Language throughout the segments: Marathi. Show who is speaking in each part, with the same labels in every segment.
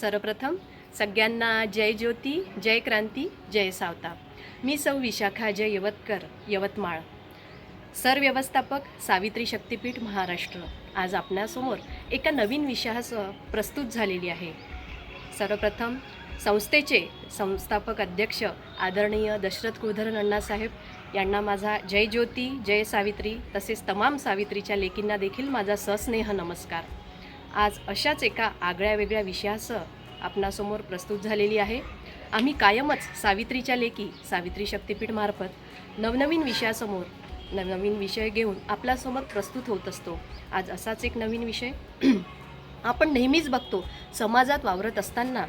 Speaker 1: सर्वप्रथम सगळ्यांना जय ज्योती जय क्रांती जय सावता. मी सौ विशाखा जय यवतकर यवतमाळ. सरव्यवस्थापक सावित्री शक्तीपीठ महाराष्ट्र. आज आपणासमोर एका नवीन विषयासह प्रस्तुत झालेली आहे. सर्वप्रथम संस्थेचे संस्थापक अध्यक्ष आदरणीय दशरथ कुलधरन अण्णासाहेब यांना माझा जय ज्योती जय सावित्री तसेच तमाम सावित्रीच्या लेकींना देखील माझा सस्नेह नमस्कार. आज अशाच एका आगळ्या वेगळ्या विषयासह आपणासमोर प्रस्तुत झालेली आहे. आम्ही कायमच सावित्रीच्या लेखी सावित्री शक्तीपीठमार्फत नवनवीन विषयासमोर नवनवीन विषय घेऊन आपल्यासमोर प्रस्तुत होत असतो. आज असाच एक नवीन विषय. आपण नेहमीच बघतो समाजात वावरत असताना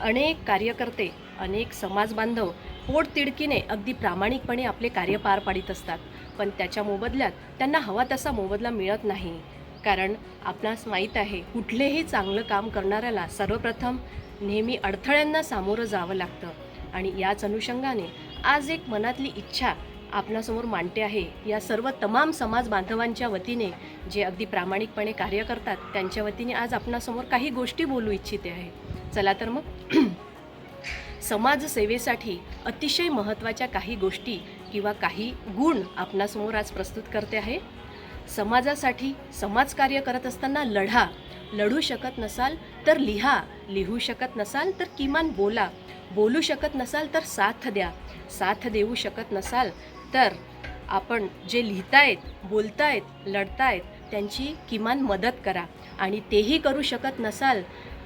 Speaker 1: अनेक कार्यकर्ते अनेक समाज बांधव पोटतिडकीने अगदी प्रामाणिकपणे आपले कार्य पार पाडित असतात. पण त्याच्या मोबदल्यात त्यांना हवा तसा मोबदला मिळत नाही. कारण आपणास माहीत आहे कुठलेही चांगलं काम करणाऱ्याला सर्वप्रथम नेहमी अडथळ्यांना सामोरं जावं लागतं. आणि याच अनुषंगाने आज एक मनातली इच्छा आपणासमोर मांडते आहे. या सर्व तमाम समाज बांधवांच्या वतीने जे अगदी प्रामाणिकपणे कार्य करतात त्यांच्या वतीने आज आपणासमोर काही गोष्टी बोलू इच्छिते आहे. चला तर मग समाजसेवेसाठी अतिशय महत्त्वाच्या काही गोष्टी किंवा काही गुण आपणासमोर आज प्रस्तुत करते आहे. समाजासाठी समाजकार्य करत असताना लढा. लढू शकत नसाल तर लिहा. लिहू शकत नसाल तर किमान बोला. बोलू शकत नसाल तर साथ द्या. साथ देऊ शकत नसाल तर आपण जे लिहितायत बोलतायत लढतायत त्यांची किमान मदत करा. आणि तेही करू शकत नसाल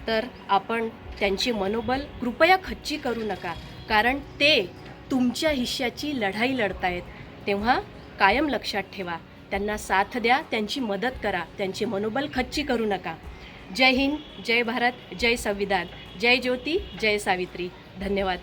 Speaker 1: तर आपण त्यांचे मनोबल कृपया खच्ची करू नका. कारण ते तुमच्या हिश्श्याची लढाई लढतायत. तेव्हा कायम लक्षात ठेवा. त्यांना साथ द्या त्यांची मदत करा त्यांचे मनोबल खच्ची करू नका. जय हिंद जय भारत जय संविधान. जय ज्योती जय सावित्री. धन्यवाद.